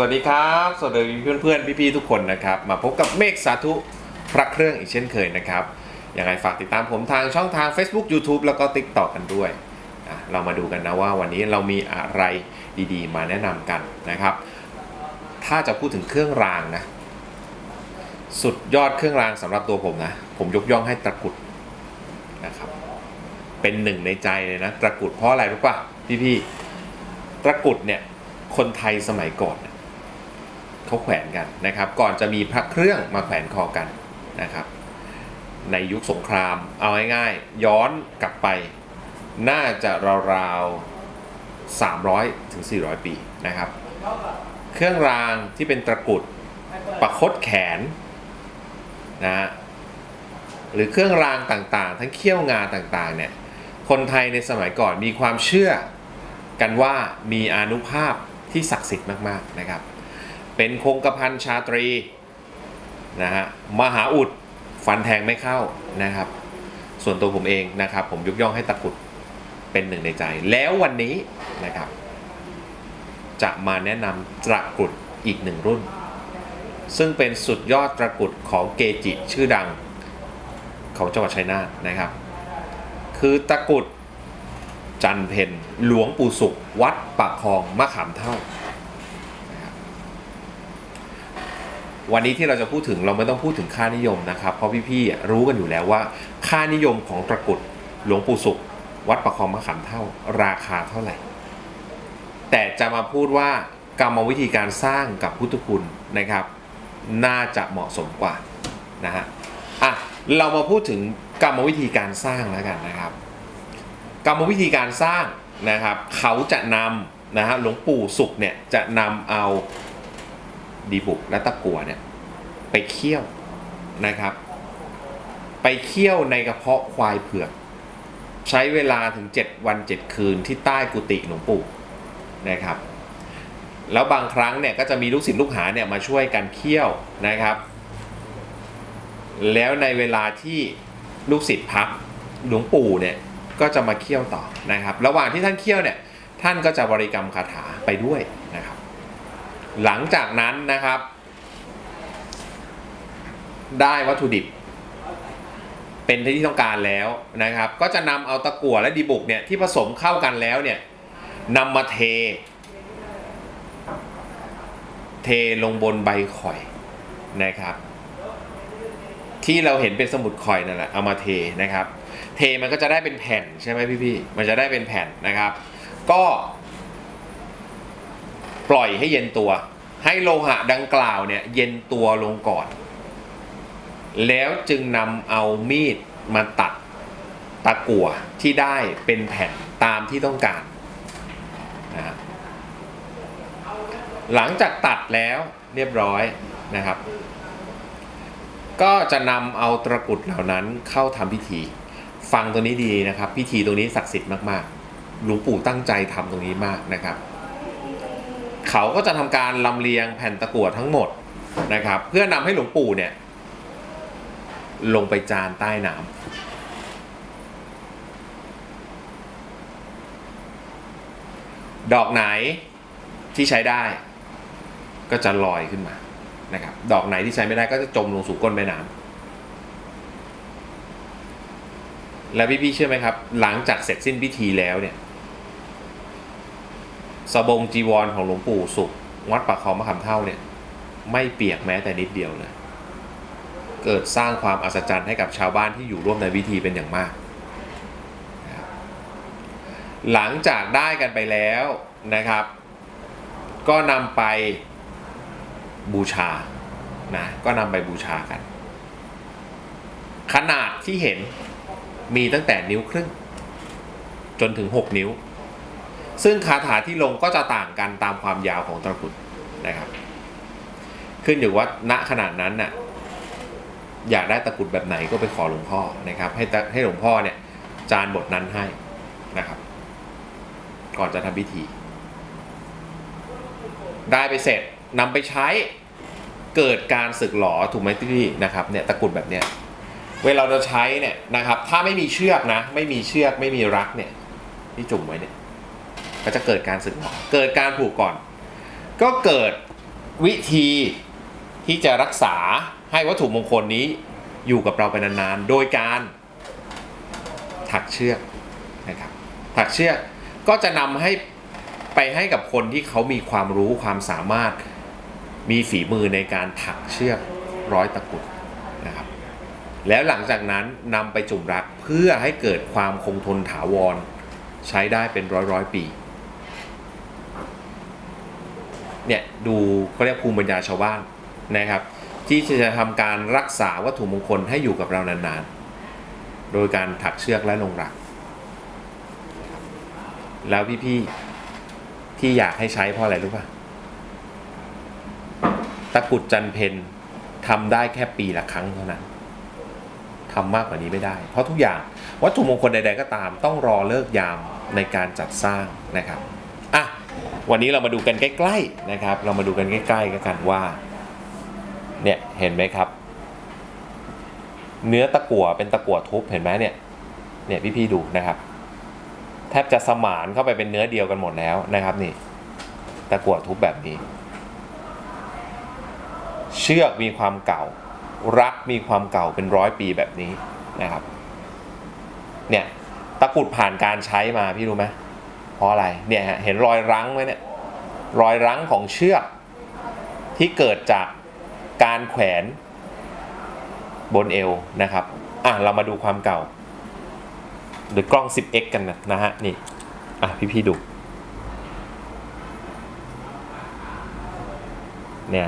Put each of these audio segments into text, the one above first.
วัสดีครับ สวัสดีเพื่อนเพื่อนพี่ๆทุกคนนะครับ มาพบกับเมฆสาธุพระเครื่องอีกเช่นเคยนะครับยังไงฝากติดตามผมทางช่องทาง Facebook YouTube แล้วก็ TikTok กันด้วยเรามาดูกันนะว่าวันนี้เรามีอะไรดีๆ มาแนะนำกันนะครับ ถ้าจะพูดถึงเครื่องรางนะ สุดยอดเครื่องรางสำหรับตัวผมนะ ผมยกย่องให้ตะกรุดนะครับ เป็นหนึ่งในใจเลยนะตะกรุดเพราะอะไรรู้ป่ะพี่ๆตะกรุดเนี่ยคนไทยสมัยก่อน เขาแขวนกันนะครับ ก่อนจะมีพระเครื่องมาแขวนคอกันนะครับ ในยุคสงครามเอาง่ายๆ ย้อนกลับไป น่าจะราวๆ 300ถึง400 ปีนะครับ เครื่องรางที่เป็นตะกุดประคตแขนนะฮะหรือเครื่องรางต่างๆ ทั้งเขี้ยวงาต่างๆเนี่ยคนไทยในสมัยก่อนมีความเชื่อกันว่ามีอนุภาพที่ศักดิ์สิทธิ์มากๆนะครับ เป็นคงกระพันชาตรีนะฮะมหาอุดฟันแทงไม่เข้านะครับ ส่วนตัวผมเองนะครับ ผมยกย่องให้ตะกุดเป็นหนึ่งในใจ แล้ววันนี้นะครับ จะมาแนะนำตะกุดอีกหนึ่งรุ่น ซึ่งเป็นสุดยอดตะกุดของเกจิชื่อดังของจังหวัดชัยนาทนะครับ คือตะกุดจันเพนหลวงปู่สุข วัดปากคลองมะขามเท่านะครับ วันนี้ที่เราจะพูดถึงเราไม่ต้องพูดถึงค่านิยมนะครับ เพราะพี่ๆรู้กันอยู่แล้วว่า ค่านิยมของตะกุดหลวงปู่สุข วัดปากคองมะขามเท่าราคาเท่าไหร่ แต่จะมาพูดว่ากรรมวิธีการสร้างกับพุทธคุณนะครับ น่าจะเหมาะสมกว่านะฮะอะเรามาพูดถึงกรรมวิธีการสร้างแล้วกันนะครับ กรรมวิธีการสร้างนะครับ เขาจะนำนะฮะหลวงปู่สุขเนี่ยจะนำเอา ดีบุกและตะกัวเนี่ยไปเคี่ยวนะครับ ไปเคี่ยวในกระเพาะควายเผือก ใช้เวลาถึง 7 วัน 7 คืนที่ใต้กุฏิหลวงปู่นะครับ แล้วบางครั้งเนี่ยก็จะมีลูกศิษย์ลูกหาเนี่ยมาช่วยกันเคี่ยวนะครับ แล้วในเวลาที่ลูกศิษย์พักหลวงปู่เนี่ยก็จะมาเคี่ยวต่อนะครับ ระหว่างที่ท่านเคี่ยวเนี่ยท่านก็จะบริกรรมคาถาไปด้วย หลังจากนั้นนะครับ ได้วัตถุดิบ เป็นที่ต้องการแล้วนะครับ ก็จะนำเอาตะกั่วและดีบุกเนี่ยที่ผสมเข้ากันแล้วเนี่ยนำมาเท เทลงบนใบข่อยนะครับ ที่เราเห็นเป็นสมุดข่อยนั่นแหละเอามาเทนะครับ เทมันก็จะได้เป็นแผ่นใช่ไหมพี่ๆมันจะได้เป็นแผ่นนะครับ ก็ปล่อยให้เย็นตัว ให้โลหะดังกล่าวเนี่ยเย็นตัวลงก่อน แล้วจึงนำเอามีดมาตัดตะกั่วที่ได้เป็นแผ่นตามที่ต้องการนะครับหลังจากตัดแล้วเรียบร้อยนะครับ ก็จะนำเอาตะกุดเหล่านั้นเข้าทำพิธี ฟังตัวนี้ดีนะครับ พิธีตรงนี้ศักดิ์สิทธิ์มากๆหลวงปู่ตั้งใจทำตรงนี้มากนะครับ เขาก็จะทำการลำเลียงแผ่นตะกั่วทั้งหมดนะครับ เพื่อนำให้หลวงปู่เนี่ย ลงไปจานใต้น้ำดอกไหนที่ใช้ได้ ก็จะลอยขึ้นมานะครับ ดอกไหนที่ใช้ไม่ได้ก็จะจมลงสู่ก้นแม่น้ำและพี่ๆเชื่อไหมครับ หลังจากเสร็จสิ้นพิธีแล้วเนี่ย สบงจีวรของหลวงปู่สุข วัดปากคลองมะขามเท่าเนี่ยไม่เปียกแม้แต่นิดเดียวเลย เกิดสร้างความอัศจรรย์ให้กับชาวบ้านที่อยู่ร่วมในพิธีเป็นอย่างมาก หลังจากได้กันไปแล้วนะครับ ก็นำไปบูชานะก็นำไปบูชากัน ขนาดที่เห็นมีตั้งแต่นิ้วครึ่ง จนถึง 6 นิ้ว ซึ่งคาถาที่ลงก็จะต่างกันตามความยาวของตะกุดนะครับ ขึ้นอยู่ว่าณขนาดนั้นน่ะอยากได้ตะกุดแบบไหนก็ไปขอหลวงพ่อนะครับ ให้ให้หลวงพ่อเนี่ยจานบทนั้นให้นะครับ ก่อนจะทำพิธี ได้ไปเสร็จนำไปใช้เกิดการสึกหลอถูกไหมพี่นะครับเนี่ยตะกุดแบบเนี้ยเวลาเราใช้เนี่ยนะครับ ถ้าไม่มีเชือกนะ ไม่มีเชือกไม่มีรักเนี่ยที่จุ่มไว้เนี่ย ก็จะเกิดการสึกหรอเกิดการผูกก่อน ก็เกิดวิธีที่จะรักษาให้วัตถุมงคลนี้อยู่กับเราไปนานๆ โดยการถักเชือกนะครับถักเชือกก็จะนำให้ไปให้กับคนที่เขามีความรู้ความสามารถมีฝีมือในการถักเชือกร้อยตะกุดนะครับ แล้วหลังจากนั้นนำไปจุ่มรักเพื่อให้เกิดความคงทนถาวร ใช้ได้เป็นร้อยร้อยปี เนี่ยดูเขาเรียกภูมิปัญญาชาวบ้านนะครับ ที่จะทำการรักษาวัตถุมงคลให้อยู่กับเรานานๆ โดยการถักเชือกและลงรัก แล้วพี่ๆที่อยากให้ใช้เพราะอะไรรู้ป่ะตะกุดจันเพนทำได้แค่ปีละครั้งเท่านั้นทำมากกว่านี้ไม่ได้ เพราะทุกอย่างวัตถุมงคลใดๆก็ตามต้องรอเลิกยามในการจัดสร้างนะครับ วันนี้เรามาดูกันใกล้ๆนะครับ เรามาดูกันใกล้ๆกันว่าเนี่ยเห็นไหมครับ เนื้อตะกั่วเป็นตะกั่วทุบเห็นไหมเนี่ยเนี่ยพี่ๆดูนะครับ แทบจะสมานเข้าไปเป็นเนื้อเดียวกันหมดแล้วนะครับนี่ตะกั่วทุบแบบนี้ เชือกมีความเก่า รักมีความเก่าเป็นร้อยปีแบบนี้นะครับเนี่ยตะกุดผ่านการใช้มาพี่รู้ไหม เพราะอะไรเนี่ยฮะเห็นรอยรั้งไหมเนี่ยรอยรั้งของเชือกที่เกิดจากการแขวนบนเอวนะครับอะเรามาดูความเก่าหรือกล้อง 10x กันนะนะฮะนี่อะพี่ๆดูเนี่ย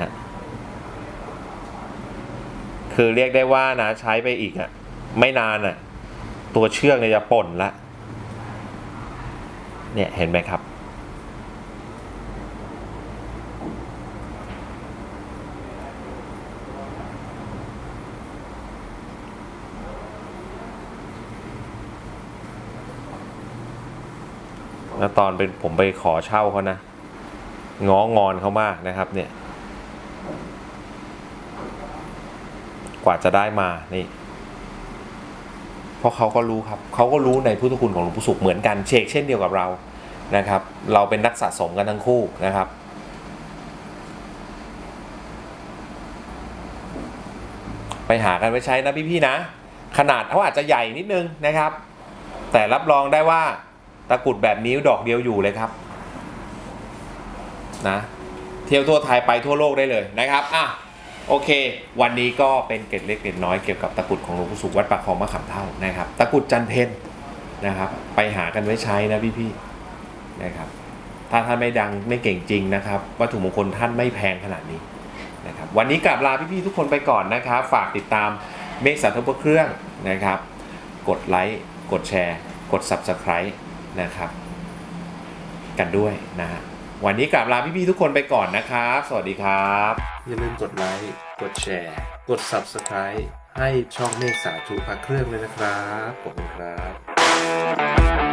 คือเรียกได้ว่านะใช้ไปอีกอะ่ะไม่นานอะ่ะตัวเชือกเนี่ยจะป่นละ เนี่ยเห็นไหมครับ แล้วตอนเป็นผมไปขอเช่าเขานะ ง้องอนเขามากนะครับเนี่ย กว่าจะได้มานี่ เพราะเขาก็รู้ครับเขาก็รู้ในพุทธคุณของหลวงปู่สุขเหมือนกันเชกเช่นเดียวกับเรานะครับ เราเป็นนักสะสมกันทั้งคู่นะครับไปหากันไว้ใช้นะพี่ๆนะ ขนาดเขาอาจจะใหญ่นิดนึงนะครับ แต่รับรองได้ว่าตะกรุดแบบนี้ดอกเดียวอยู่เลยครับนะเที่ยวทั่วไทยไปทั่วโลกได้เลยนะครับอะ โอเค วันนี้ก็เป็นเกร็ดเล็กเกร็ดน้อยเกี่ยวกับตะกุดของหลวงปู่สุขวัดปากคลองมะขามเท่านะครับ ตะกุดจันเพนนะครับ ไปหากันไว้ใช้นะพี่ๆนะครับ ถ้าท่านไม่ดังไม่เก่งจริงนะครับ วัตถุมงคลท่านไม่แพงขนาดนี้นะครับ วันนี้กลับลาพี่ๆทุกคนไปก่อนนะครับ ฝากติดตามเมฆสาธุพระเครื่องนะครับ กดไลค์กดแชร์ กด Subscribe นะครับ กันด้วยนะฮะ วันนี้กลับลาพี่ๆทุกคนไปก่อนนะครับ สวัสดีครับ อย่าลืมกดไลค์ กดแชร์ กด Subscribe ให้ช่องเมฆสาธุพระเครื่องเลยนะครับ ขอบคุณครับ